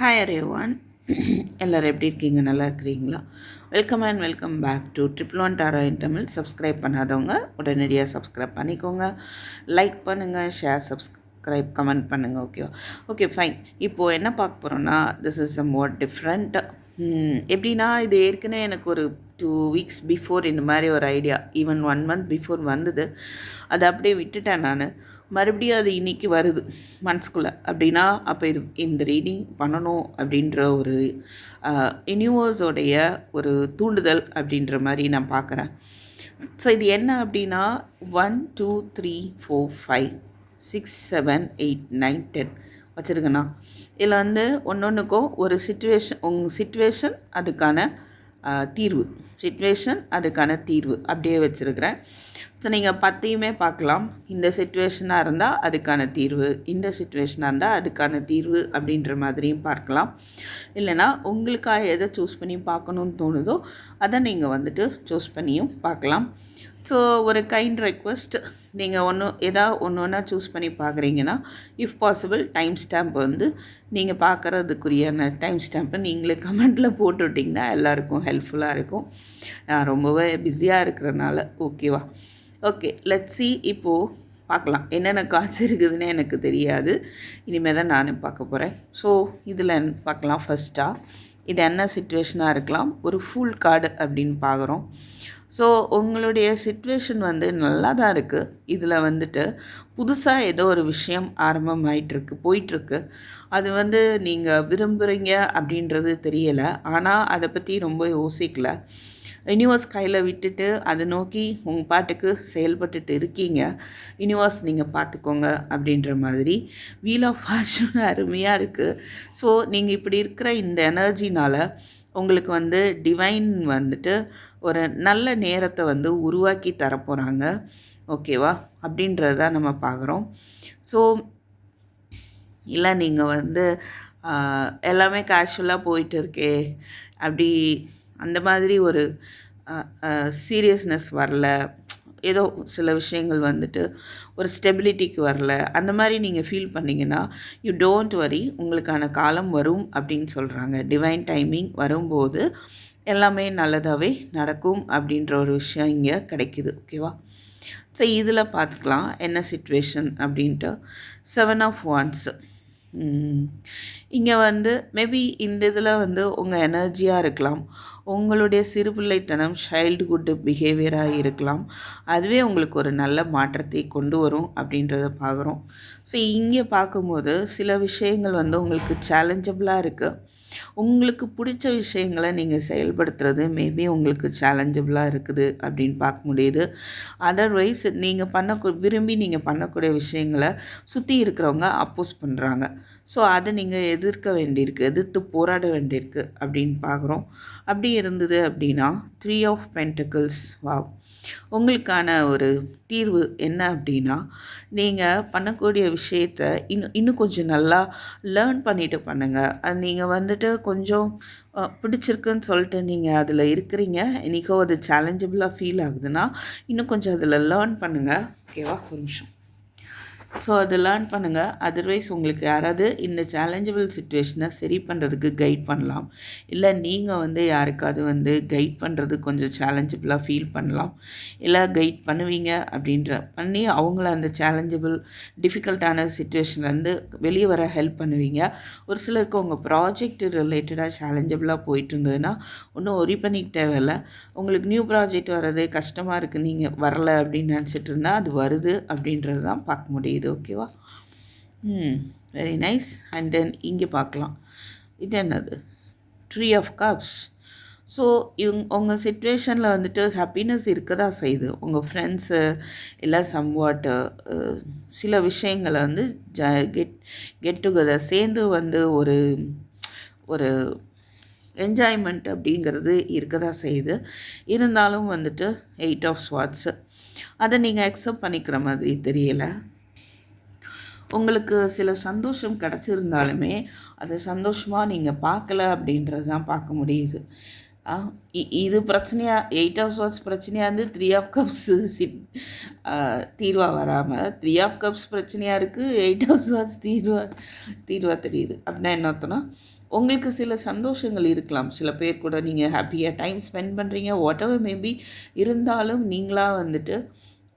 Hi அரேவான் எல்லோரும் எப்படி இருக்கீங்க? நல்லா இருக்கிறீங்களா? Welcome and welcome back to triple one tarot in Tamil subscribe பண்ணாதவங்க உடனடியாக சப்ஸ்கிரைப் பண்ணிக்கோங்க. லைக் பண்ணுங்கள் ஷேர் சப்ஸ்கிரைப் கமெண்ட் பண்ணுங்கள் ஓகேவா ஓகே ஃபைன் இப்போது என்ன பார்க்க போகிறோன்னா this is some what different எப்படின்னா இது ஏற்கனவே எனக்கு ஒரு டூ வீக்ஸ் பிஃபோர் இந்த மாதிரி ஒரு idea even one month before வந்தது. அதை அப்படியே விட்டுட்டேன் நான். மறுபடியும் அது இன்றைக்கி வருது மனசுக்குள்ளே. அப்படின்னா அப்போ இது இந்த ரீடிங் பண்ணணும் அப்படின்ற ஒரு யூனிவர்ஸோடைய ஒரு தூண்டுதல் அப்படின்ற மாதிரி நான் பார்க்குறேன். ஸோ இது என்ன அப்படின்னா one two three four five six seven eight nine ten வச்சுருக்கேண்ணா இதில் வந்து ஒன்று ஒன்றுக்கும் ஒரு சுச்சுவேஷன் உங்கள் சுச்சுவேஷன் அதுக்கான தீர்வு. சுச்சுவேஷன் அதுக்கான தீர்வு. அப்படியே வச்சுருக்கிறேன். ஸோ நீங்கள் பத்தையுமே பார்க்கலாம். இந்த சுச்சுவேஷனாக இருந்தால் அதுக்கான தீர்வு. இந்த சுச்சுவேஷனாக இருந்தால் அதுக்கான தீர்வு அப்படின்ற மாதிரியும் பார்க்கலாம். இல்லைனா உங்களுக்காக எதை சூஸ் பண்ணி பார்க்கணுன்னு தோணுதோ அதை நீங்கள் வந்துட்டு சூஸ் பண்ணியும் பார்க்கலாம். ஸோ ஒரு கைண்ட் ரெக்வஸ்ட் நீங்கள் ஒன்று ஏதாவது ஒன்று ஒன்றா சூஸ் பண்ணி பார்க்குறீங்கன்னா இஃப் பாசிபிள் டைம் ஸ்டாம்ப் வந்து நீங்கள் பார்க்குறதுக்குரியான டைம் ஸ்டாம்ப்பை நீங்களே கமெண்ட்டில் போட்டு விட்டிங்கன்னா எல்லாருக்கும் ஹெல்ப்ஃபுல்லாக இருக்கும். நான் ரொம்பவே பிஸியாக இருக்கிறனால ஓகேவா ஓகே லெட் சி இப்போது பார்க்கலாம் என்னென்ன காட்சி இருக்குதுன்னு எனக்கு தெரியாது. இனிமேல் தான் நான் பார்க்க போகிறேன் ஸோ இதில் பார்க்கலாம் ஃபஸ்ட்டாக இது என்ன சுச்சுவேஷனாக இருக்கலாம்? ஒரு ஃபுல் கார்டு அப்படின்னு பார்க்குறோம் ஸோ உங்களுடைய சுச்சுவேஷன் வந்து நல்லா தான் இருக்குது இதில் வந்துட்டு புதுசாக ஏதோ ஒரு விஷயம் ஆரம்பமாயிட்டிருக்கு போயிட்டுருக்கு. அது வந்து நீங்கள் விரும்புகிறீங்க அப்படின்றது தெரியலை. ஆனால் அதை பற்றி ரொம்ப யோசிக்கலை. யூனிவர்ஸ் கையில் விட்டுட்டு அதை நோக்கி உங்கள் பாட்டுக்கு செயல்பட்டுட்டு இருக்கீங்க. யூனிவர்ஸ் நீங்கள் பார்த்துக்கோங்க அப்படின்ற மாதிரி வீல் ஆஃப் ஃபார்ச்சூன் அருமையாக இருக்குது ஸோ நீங்கள் இப்படி இருக்கிற இந்த எனர்ஜினால் உங்களுக்கு வந்து டிவைன் வந்துட்டு ஒரு நல்ல நேரத்தை வந்து உருவாக்கி தரப்போகிறாங்க ஓகேவா அப்படின்றத நம்ம பார்க்குறோம். ஸோ இல்லை நீங்கள் வந்து எல்லாமே கேஷுவலாக போயிட்டு இருக்கே அப்படி அந்த மாதிரி ஒரு சீரியஸ்னஸ் வரல. ஏதோ சில விஷயங்கள் வந்துட்டு ஒரு ஸ்டெபிலிட்டிக்கு வரல. அந்த மாதிரி நீங்கள் ஃபீல் பண்ணிங்கன்னா யூ டோன்ட் வரி உங்களுக்கான காலம் வரும் அப்படின்னு சொல்கிறாங்க டிவைன் டைமிங் வரும்போது எல்லாமே நல்லதாகவே நடக்கும் அப்படின்ற ஒரு விஷயம் இங்கே கிடைக்குது. ஓகேவா ஸோ இதில் பார்த்துக்கலாம். என்ன சுச்சுவேஷன் அப்படின்ட்டு? செவன் ஆஃப் ஒன்ஸ் இங்கே வந்து மேபி இந்த இதில் வந்து உங்கள் எனர்ஜியாக இருக்கலாம். உங்களுடைய சிறுபிள்ளைத்தனம் சைல்டுஹுட் பிஹேவியராக இருக்கலாம். அதுவே உங்களுக்கு ஒரு நல்ல மாற்றத்தை கொண்டு வரும் அப்படின்றத பார்க்குறோம் ஸோ இங்கே பார்க்கும்போது சில விஷயங்கள் வந்து உங்களுக்கு சேலஞ்சபிளாக இருக்குது உங்களுக்கு பிடிச்ச விஷயங்களை நீங்கள் செயல்படுத்துறது மேபி உங்களுக்கு சேலஞ்சபிளாக இருக்குது அப்படின்னு பார்க்க முடியுது. அதர்வைஸ் நீங்கள் பண்ண விரும்பி நீங்கள் பண்ணக்கூடிய விஷயங்களை சுற்றி இருக்கிறவங்க அப்போஸ் பண்ணுறாங்க ஸோ அதை நீங்கள் எதிர்க்க வேண்டியிருக்கு எதிர்த்து போராட வேண்டியிருக்கு அப்படின்னு பார்க்குறோம். அப்படி இருந்தது அப்படின்னா த்ரீ ஆஃப் பென்டக்கிள்ஸ் வா உங்களுக்கான ஒரு தீர்வு என்ன அப்படின்னா நீங்கள் பண்ணக்கூடிய விஷயத்த இன்னும் இன்னும் கொஞ்சம் நல்லா லேர்ன் பண்ணிவிட்டு பண்ணுங்கள் அது நீங்கள் வந்துட்டு கொஞ்சம் பிடிச்சிருக்குன்னு சொல்லிட்டு நீங்கள் அதில் இருக்கிறீங்க. இன்றைக்கோ அது சேலஞ்சபிளாக ஃபீல் ஆகுதுன்னா இன்னும் கொஞ்சம் அதில் லேர்ன் பண்ணுங்கள் ஓகேவா ஒரு நிமிஷம். ஸோ அதை லேர்ன் பண்ணுங்கள் அதர்வைஸ் உங்களுக்கு யாராவது இந்த சேலஞ்சபிள் சுச்சுவேஷனை சரி பண்ணுறதுக்கு கைட் பண்ணலாம். இல்லை நீங்கள் வந்து யாருக்காவது வந்து கைட் பண்ணுறது கொஞ்சம் சேலஞ்சபிளாக ஃபீல் பண்ணலாம். இல்லை கைட் பண்ணுவீங்க அப்படின்ற பண்ணி அவங்கள அந்த சேலஞ்சபிள் டிஃபிகல்ட்டான சுச்சுவேஷன்லேருந்து வெளியே வர ஹெல்ப் பண்ணுவீங்க. ஒரு சிலருக்கு உங்கள் ப்ராஜெக்ட் ரிலேட்டடாக சேலஞ்சபிளாக போயிட்டு இருந்ததுன்னா ஒன்றும் ஒரி பண்ணிக்க தேவையில்லை. உங்களுக்கு நியூ ப்ராஜெக்ட் வர்றது கஷ்டமாக இருக்குது நீங்கள் வரல அப்படின்னு நினச்சிட்டு இருந்தால் அது வருது அப்படின்றது தான் பார்க்க முடியுது. இது ஓகேவா? ம் வெரி நைஸ் அண்ட் தென் இங்கே பார்க்கலாம். இது என்னது? ட்ரீ ஆஃப் கப்ஸ் ஸோ இவங்க உங்கள் சுச்சுவேஷனில் வந்துட்டு ஹாப்பினஸ் இருக்க தான் செய்யுது உங்கள் ஃப்ரெண்ட்ஸு இல்லை சம்வாட்டு சில விஷயங்களை வந்து ஜ கெட் கெட் டுகெதர் சேர்ந்து வந்து ஒரு ஒரு என்ஜாய்மெண்ட் அப்படிங்கிறது இருக்க தான் செய்யுது. இருந்தாலும் வந்துட்டு எயிட் ஆஃப் ஸ்வாட்ஸு அதை நீங்கள் அக்செப்ட் பண்ணிக்கிற மாதிரி தெரியலை. உங்களுக்கு சில சந்தோஷம் கிடச்சிருந்தாலுமே அதை சந்தோஷமாக நீங்கள் பார்க்கல அப்படின்றது தான் பார்க்க முடியுது. இது பிரச்சனையாக எயிட் ஆஃப் ஸ்வாட்ஸ் பிரச்சனையாக இருந்து த்ரீ ஆஃப் கப்ஸ் சிட் தீர்வாக வராமல் த்ரீ ஆஃப் கப்ஸ் பிரச்சனையாக இருக்குது எயிட் ஆஃப் ஸ்வாட்ஸ் தீர்வாக தீர்வாக தெரியுது. அப்படின்னா என்ன அர்த்தம்னா உங்களுக்கு சில சந்தோஷங்கள் இருக்கலாம். சில பேர் கூட நீங்கள் ஹாப்பியாக டைம் ஸ்பெண்ட் பண்ணுறீங்க வாட் எவர் மேபி இருந்தாலும் நீங்களாக வந்துட்டு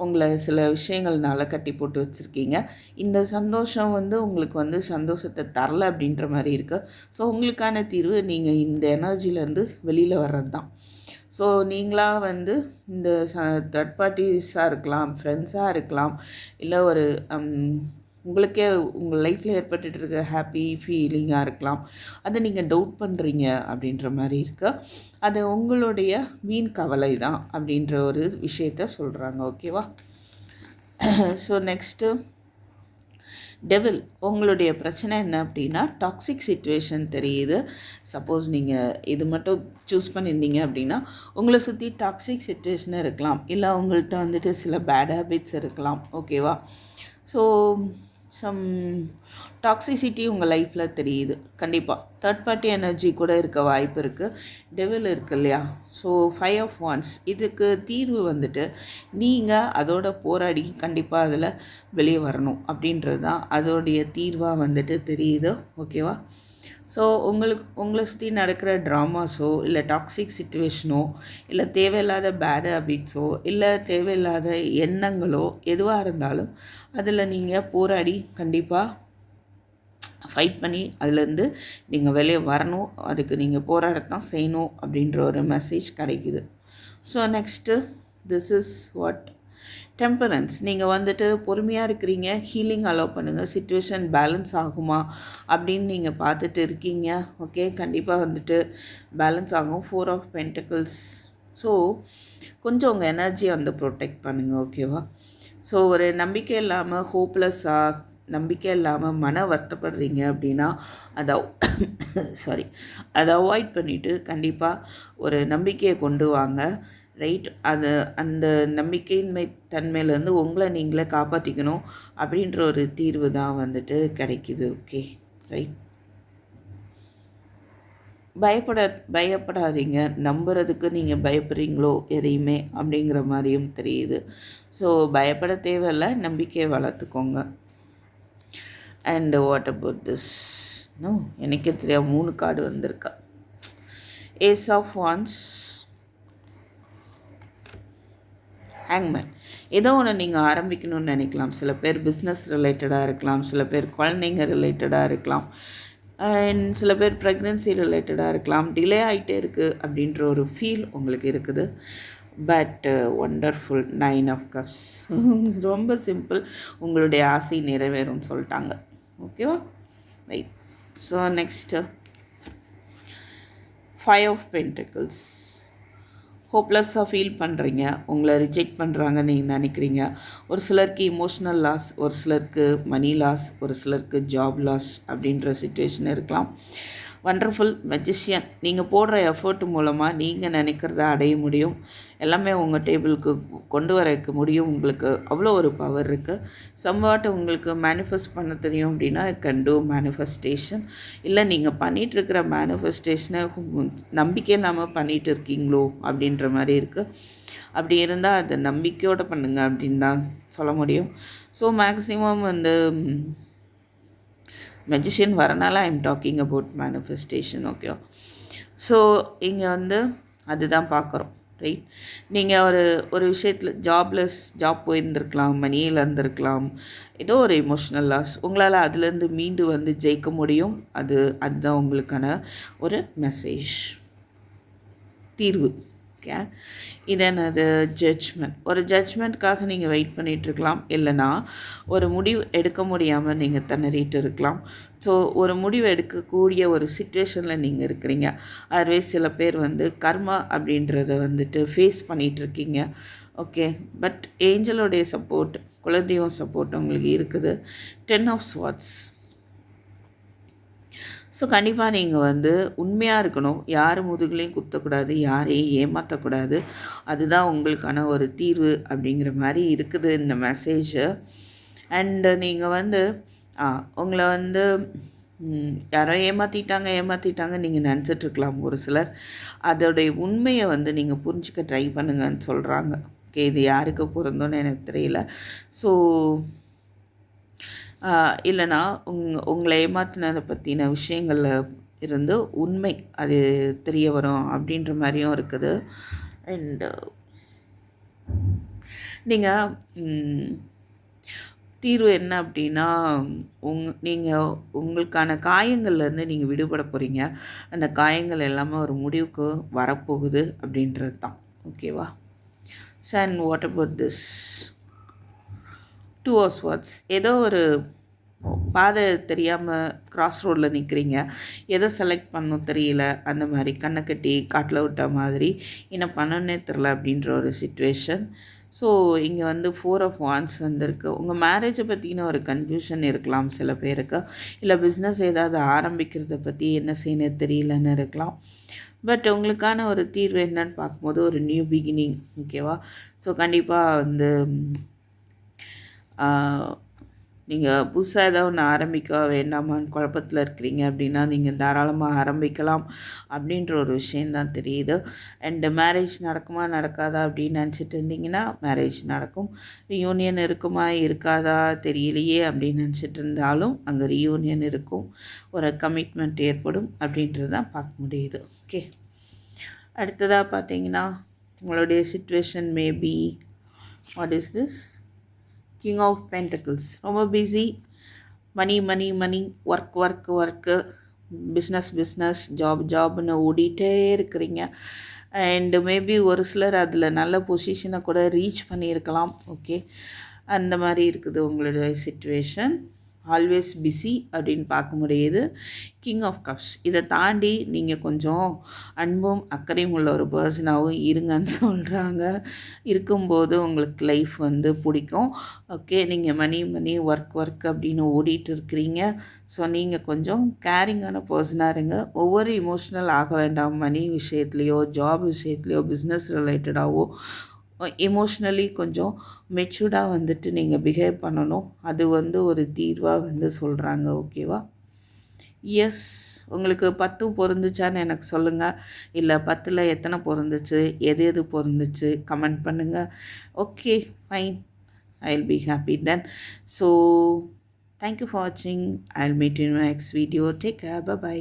உங்களை சில விஷயங்கள்னால கட்டி போட்டு வச்சுருக்கீங்க. இந்த சந்தோஷம் வந்து உங்களுக்கு வந்து சந்தோஷத்தை தரலை அப்படின்ற மாதிரி இருக்குது ஸோ உங்களுக்கான தீர்வு நீங்கள் இந்த எனர்ஜிலேருந்து வெளியில் வர்றது தான் ஸோ நீங்களாக வந்து இந்த ச தேர்ட் பார்ட்டிஸாக இருக்கலாம் ஃப்ரெண்ட்ஸாக இருக்கலாம் இல்லை ஒரு உங்களுக்கே உங்கள் லைஃப்பில் ஏற்பட்டுட்டு இருக்க ஹாப்பி ஃபீலிங்காக இருக்கலாம். அதை நீங்கள் டவுட் பண்ணுறீங்க அப்படின்ற மாதிரி இருக்க. அது உங்களுடைய வீண் கவலை தான் அப்படின்ற ஒரு விஷயத்த சொல்கிறாங்க ஓகேவா ஸோ நெக்ஸ்ட்டு டெவில் உங்களுடைய பிரச்சனை என்ன அப்படின்னா டாக்ஸிக் சுச்சுவேஷன் தெரியுது. சப்போஸ் நீங்கள் இது மட்டும் சூஸ் பண்ணியிருந்தீங்க அப்படின்னா உங்களை சுற்றி டாக்ஸிக் சுச்சுவேஷன் இருக்கலாம். இல்லை உங்கள்கிட்ட வந்துட்டு சில பேட் ஹேபிட்ஸ் இருக்கலாம் ஓகேவா ஸோ சம் டாக்ஸிசிட்டி உங்கள் லைஃப்பில் தெரியுது. கண்டிப்பாக தேர்ட் பார்ட்டி எனர்ஜி கூட இருக்க வாய்ப்பு இருக்குது டெவில் இருக்கு இல்லையா? ஸோ ஃபைவ் ஆஃப் ஒன்ஸ் இதுக்கு தீர்வு வந்துட்டு நீங்கள் அதோட போராடி கண்டிப்பாக அதில் வெளியே வரணும். அப்படின்றது தான் அதோடைய தீர்வாக வந்துட்டு தெரியுது. ஓகேவா ஸோ உங்களுக்கு உங்களை சுற்றி நடக்கிற ட்ராமாஸோ இல்லை டாக்ஸிக் சுச்சுவேஷனோ இல்லை தேவையில்லாத பேட் ஹேபிட்ஸோ இல்லை தேவையில்லாத எண்ணங்களோ எதுவாக இருந்தாலும் அதில் நீங்கள் போராடி கண்டிப்பாக ஃபைட் பண்ணி அதுலேருந்து நீங்கள் வெளியே வரணும். அதுக்கு நீங்கள் போராடத்தான் செய்யணும் அப்படின்ற ஒரு மெசேஜ் கிடைக்குது. So next this is what temperance நீங்கள் வந்துட்டு பொறுமையாக இருக்கிறீங்க ஹீலிங் அலோவ் பண்ணுங்கள் சுச்சுவேஷன் பேலன்ஸ் ஆகுமா அப்படின்னு நீங்கள் பார்த்துட்டு இருக்கீங்க. ஓகே கண்டிப்பாக வந்துட்டு பேலன்ஸ் ஆகும். ஃபோர் ஆஃப் பென்டக்கிள்ஸ் ஸோ கொஞ்சம் உங்கள் எனர்ஜியை வந்து ப்ரொடெக்ட் பண்ணுங்கள் ஓகேவா ஸோ ஒரு நம்பிக்கை இல்லாமல் ஹோப்லெஸ்ஸாக நம்பிக்கை இல்லாமல் மன வருத்தப்படுறீங்க அப்படின்னா அதை சாரி அதை அவாய்ட் பண்ணிவிட்டு கண்டிப்பாக ஒரு நம்பிக்கையை கொண்டு வாங்க. ரைட் அது அந்த நம்பிக்கையின்மை தன்மையிலேருந்து உங்களை நீங்களே காப்பாற்றிக்கணும் அப்படின்ற ஒரு தீர்வு தான் வந்துட்டு கிடைக்கிது. ஓகே ரைட் பயப்பட பயப்படாதீங்க. நம்புறதுக்கு நீங்கள் பயப்படுறீங்களோ எதையுமே அப்படிங்கிற மாதிரியும் தெரியுது. ஸோ பயப்பட தேவையில்லை. நம்பிக்கையை வளர்த்துக்கோங்க. And what about this no எனக்கே தெரியாது. மூணு கார்டு வந்திருக்கா. ஏஸ் ஆஃப் ஒன்ஸ் ஹேங்மேன் ஏதோ ஒன்று நீங்கள் ஆரம்பிக்கணும்னு நினைக்கலாம். சில பேர் பிஸ்னஸ் ரிலேட்டடாக இருக்கலாம். சில பேர் குழந்தைங்க ரிலேட்டடாக இருக்கலாம். அண்ட் சில பேர் ப்ரெக்னென்சி ரிலேட்டடாக இருக்கலாம். டிலே ஆகிட்டே இருக்குது அப்படின்ற ஒரு ஃபீல் உங்களுக்கு இருக்குது. But wonderful nine of cups ரொம்ப சிம்பிள் உங்களுடைய ஆசை நிறைவேறும்னு சொல்லிட்டாங்க. ஓகேவா right so next five of pentacles ஹோப்லெஸ்ஸாக feel பண்ணுறீங்க உங்களை ரிஜெக்ட் பண்ணுறாங்கன்னு நீங்கள் நினைக்கிறீங்க. ஒரு சிலருக்கு இமோஷ்னல் லாஸ் ஒரு சிலருக்கு மணி லாஸ் ஒரு சிலருக்கு ஜாப் லாஸ் அப்படின்ற சுச்சுவேஷன் இருக்கலாம். வண்டர்ஃபுல் மெஜிஷியன் நீங்கள் போடுற எஃபர்ட் மூலமாக நீங்கள் நினைக்கிறத அடைய முடியும். எல்லாமே உங்கள் டேபிளுக்கு கொண்டு வரக்க முடியும். உங்களுக்கு அவ்வளோ ஒரு பவர் இருக்குது சம்வாட் உங்களுக்கு மேனிஃபெஸ்ட் பண்ண தெரியும் அப்படின்னா கேன் டூ மேனிஃபெஸ்டேஷன் இல்லை நீங்கள் பண்ணிகிட்ருக்கிற மேனிஃபெஸ்டேஷனை நம்பிக்கை இல்லாமல் பண்ணிகிட்டு இருக்கீங்களோ அப்படின்ற மாதிரி இருக்குது அப்படி இருந்தால் அதை நம்பிக்கையோடு பண்ணுங்கள் அப்படின்னு தான் சொல்ல முடியும். ஸோ மேக்ஸிமம் வந்து மெஜிஷியன் வரனால I am talking about manifestation okay so இங்கே வந்து அதுதான் பார்க்குறோம் ரைட் நீங்கள் ஒரு ஒரு விஷயத்தில் ஜாப்லெஸ் ஜாப் போயிருந்துருக்கலாம் மணியில் இருந்திருக்கலாம். ஏதோ ஒரு எமோஷ்னல் லாஸ் உங்களால் அதுலேருந்து மீண்டு வந்து ஜெயிக்க முடியும். அது அதுதான் உங்களுக்கான ஒரு மெசேஜ் தீர்வு. ஓகே இது என்னது ஜட்ஜ்மெண்ட் ஒரு ஜட்ஜ்மெண்ட்காக நீங்கள் வெயிட் பண்ணிகிட்ருக்கலாம் இல்லைனா ஒரு முடிவு எடுக்க முடியாமல் நீங்கள் திணறிட்டு இருக்கலாம் ஸோ ஒரு முடிவு எடுக்கக்கூடிய ஒரு சுச்சுவேஷனில் நீங்கள் இருக்கிறீங்க. அதுவே சில பேர் வந்து கர்மா அப்படின்றத வந்துட்டு ஃபேஸ் பண்ணிகிட்ருக்கீங்க ஓகே பட் ஏஞ்சலோடைய சப்போர்ட் குலதெய்வம் சப்போர்ட் உங்களுக்கு இருக்குது. டென் ஆஃப் ஸ்வாட்ஸ் ஸோ கண்டிப்பாக நீங்கள் வந்து உண்மையாக இருக்கணும். யார் முதுகுலையும் குத்தக்கூடாது யாரையும் ஏமாற்றக்கூடாது அதுதான் உங்களுக்கான ஒரு தீர்வு அப்படிங்கிற மாதிரி இருக்குது இந்த மெசேஜு அண்டு நீங்கள் வந்து உங்களை வந்து யாரோ ஏமாற்றிட்டாங்க ஏமாற்றிட்டாங்க நீங்கள் நினச்சிட்ருக்கலாம் ஒரு சிலர். அதோடைய உண்மையை வந்து நீங்கள் புரிஞ்சிக்க ட்ரை பண்ணுங்கன்னு சொல்கிறாங்க ஓகே இது யாருக்கு பொருந்தோன்னு எனக்கு தெரியல. ஸோ இல்லைனா உங் உங்களை ஏமாற்றினதை பற்றின விஷயங்களில் இருந்து உண்மை அது தெரிய வரும் அப்படின்ற மாதிரியும் இருக்குது. அண்டு நீங்கள் தீர்வு என்ன அப்படின்னா உங் நீங்கள் உங்களுக்கான காயங்கள்லேருந்து நீங்கள் விடுபட போகிறீங்க அந்த காயங்கள் எல்லாமே ஒரு முடிவுக்கு வரப்போகுது அப்படின்றது தான். ஓகேவா sun what about this two hours what's ஏதோ ஒரு பாதை தெரியாமல் கிராஸ் ரோடில் நிற்கிறீங்க எதை செலக்ட் பண்ணணும் தெரியல. அந்த மாதிரி கண்ணை கட்டி காட்டில் விட்ட மாதிரி என்ன பண்ணணுன்னே தெரில அப்படின்ற ஒரு சுச்சுவேஷன் ஸோ இங்கே வந்து ஃபோர் ஆஃப் வான்ஸ் வந்திருக்கு. உங்கள் மேரேஜை பற்றின ஒரு கன்ஃபியூஷன் இருக்கலாம் சில பேருக்கு. இல்லை பிஸ்னஸ் ஏதாவது ஆரம்பிக்கிறத பற்றி என்ன செய்யணும் தெரியலன்னு இருக்கலாம். பட் உங்களுக்கான ஒரு தீர்வு என்னன்னு பார்க்கும்போது ஒரு நியூ பிகினிங் ஓகேவா ஸோ கண்டிப்பாக வந்து நீங்கள் புதுசாக ஏதாவது ஒன்று ஆரம்பிக்க வேண்டாமான்னு குழப்பத்தில் இருக்கிறீங்க அப்படின்னா நீங்கள் தாராளமாக ஆரம்பிக்கலாம் அப்படின்ற ஒரு விஷயந்தான் தெரியுது. அண்டு மேரேஜ் நடக்குமா நடக்காதா அப்படின்னு நினச்சிட்டு இருந்தீங்கன்னா மேரேஜ் நடக்கும். ரியூனியன் இருக்குமா இருக்காதா தெரியலையே அப்படின்னு நினச்சிட்டு இருந்தாலும் அங்கே ரியூனியன் இருக்கும். ஒரு கமிட்மெண்ட் ஏற்படும் அப்படின்றது தான் பார்க்க முடியுது. ஓகே அடுத்ததாக பார்த்தீங்கன்னா உங்களுடைய situation maybe what is this king of pentacles ரொம்ப busy money money money work work work business business job ஜாப்னு ஓடிட்டே இருக்கிறீங்க. அண்டு மேபி ஒரு சிலர் அதில் நல்ல பொசிஷனை கூட ரீச் பண்ணியிருக்கலாம். ஓகே அந்த மாதிரி இருக்குது உங்களுடைய சுச்சுவேஷன் ஆல்வேஸ் பிஸி அப்படின்னு பார்க்க முடியுது கிங் ஆஃப் கப்ஸ் இதை தாண்டி நீங்கள் கொஞ்சம் அன்பும் அக்கறையும் உள்ள ஒரு பர்சனாகவும் இருங்கன்னு சொல்கிறாங்க இருக்கும்போது உங்களுக்கு லைஃப் வந்து பிடிக்கும். ஓகே நீங்கள் மணி மணி ஒர்க் ஒர்க் அப்படின்னு ஓடிட்டு இருக்கிறீங்க. ஸோ நீங்கள் கொஞ்சம் கேரிங்கான பர்சனாக இருங்க. ஒவ்வொரு இமோஷ்னல் ஆக வேண்டாம். மணி விஷயத்துலையோ ஜாப் விஷயத்துலையோ பிஸ்னஸ் ரிலேட்டடாகவோ எமோஷ்னலி கொஞ்சம் மெச்சூர்டாக வந்துட்டு நீங்கள் பிஹேவ் பண்ணணும். அது வந்து ஒரு தீர்வாக வந்து சொல்கிறாங்க ஓகேவா? எஸ் உங்களுக்கு பத்தும் பொருந்துச்சான்னு எனக்கு சொல்லுங்கள் இல்லை பத்தில் எத்தனை பொருந்துச்சு எது எது பொருந்துச்சு கமெண்ட் பண்ணுங்கள் okay fine I will be happy then so thank you for வாட்சிங் I will meet in next video take care bye